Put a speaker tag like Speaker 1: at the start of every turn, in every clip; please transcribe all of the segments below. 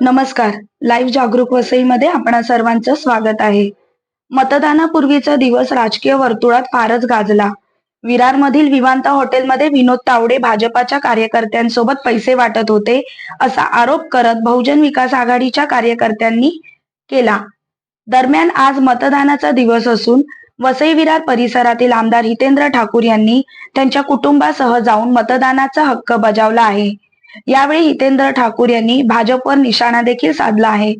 Speaker 1: नमस्कार. लाईव्ह जागरूक वसईमध्ये आपणा सर्वांचं स्वागत आहे. मतदानापूर्वीचा दिवस राजकीय वर्तुळात फारच गाजला. विरारमधील विवांता हॉटेलमध्ये विनोद तावडे भाजपाच्या कार्यकर्त्यांसोबत पैसे वाटत होते असा आरोप करत बहुजन विकास आघाडीच्या कार्यकर्त्यांनी केला. दरम्यान आज मतदानाचा दिवस असून वसई विरार परिसरातील आमदार हितेंद्र ठाकूर यांनी त्यांच्या कुटुंबासह जाऊन मतदानाचा हक्क बजावला आहे. यावेळी हितेंद्र ठाकूर यांनी भाजपवर निशाणा देखील साधला आहे.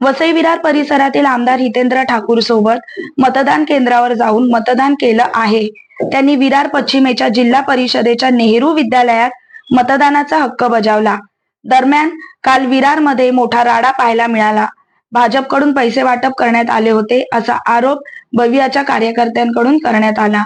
Speaker 1: वसई विरार परिसरातील आमदार हितेंद्र ठाकूर सोबत मतदान केंद्रावर जाऊन मतदान केलं आहे. त्यांनी विरार पश्चिमेच्या जिल्हा परिषदेच्या नेहरू विद्यालयात मतदानाचा हक्क बजावला. दरम्यान काल विरारमध्ये मोठा राडा पाहायला मिळाला. भाजपकडून पैसे वाटप करण्यात आले होते असा आरोप बवियाच्या कार्यकर्त्यांकडून करण्यात आला.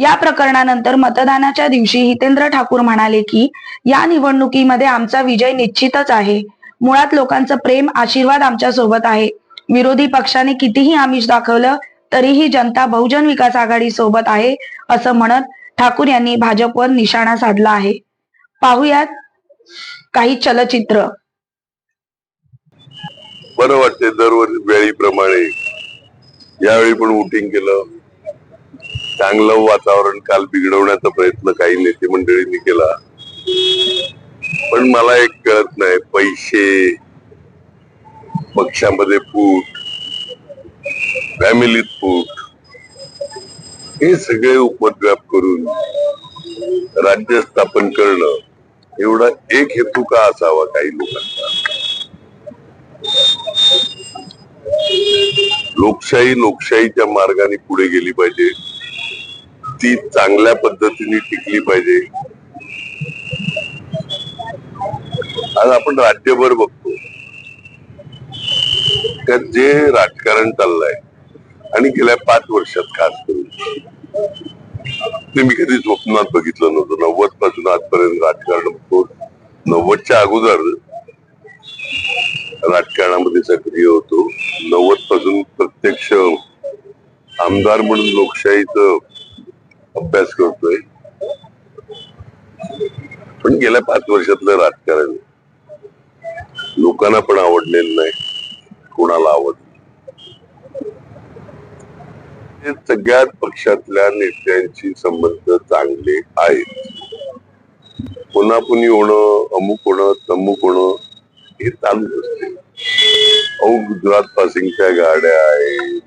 Speaker 1: या प्रकरणानंतर मतदानाच्या दिवशी हितेंद्र ठाकूर म्हणाले की या निवडणुकीमध्ये आमचा विजय निश्चितच आहे. मुळात लोकांचं प्रेम आशीर्वाद आमच्यासोबत आहे. विरोधी पक्षाने कितीही आमिष दाखवलं तरीही जनता बहुजन विकास आघाडी सोबत आहे असं म्हणत ठाकूर यांनी भाजपवर निशाणा साधला आहे. पाहुयात काही चलचित्र.
Speaker 2: बरं वाटते दरवर्षी वेळीप्रमाणे. यावेळी पण वोटिंग केलं. चांगलं वातावरण काल बिघडवण्याचा प्रयत्न काही नेते मंडळींनी केला. पण मला एक कळत नाही पैसे पक्षामध्ये फूट फॅमिलीत फूट हे सगळे उपद्व्याप करून राज्य स्थापन करणं एवढा एक हेतू का असावा काही लोकांचा? लोकशाही लोकशाहीच्या मार्गाने पुढे गेली पाहिजे. ती चांगल्या पद्धतीने टिकली पाहिजे. आज आपण राज्यभर बघतो. त्यात जे राजकारण चाललंय आणि गेल्या पाच वर्षात खास करून. ते मी कधी स्वप्नात बघितलं नव्हतं. नव्वदपासून आजपर्यंत राजकारण बघतो. नव्वदच्या अगोदर राजकारणामध्ये सक्रिय होतो. नव्वदपासून प्रत्यक्ष आमदार म्हणून लोकशाहीच अभ्यास करतोय. पण गेल्या पाच वर्षातलं राजकारण लोकांना पण आवडलेलं नाही. कोणाला आवडलं हे सगळ्यात पक्षातल्या नेत्यांची संबंध चांगले आहेत. पुन्हा होणं अमुक होणं तमुक होणं हे चालूच असते. अहो गुजरात पासिंगच्या गाड्या आहेत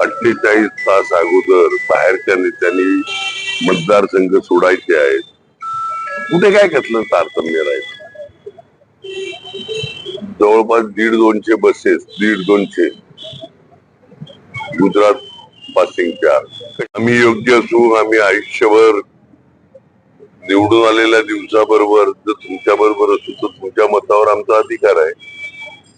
Speaker 2: अठ्ठेचाळीस तास अगोदर बाहेरच्या नेत्यांनी मतदारसंघ सोडायचे आहेत. कुठे काय कसलं तारतम्य राहील? जवळपास दीड दोनशे बसेस दीड दोनशे. गुजरात पासिंगच्या. आम्ही योग्य असू आम्ही आयुष्यभर निवडून आलेल्या दिवसाबरोबर जर तुमच्या बरोबर असू तर तुमच्या मतावर आमचा अधिकार आहे.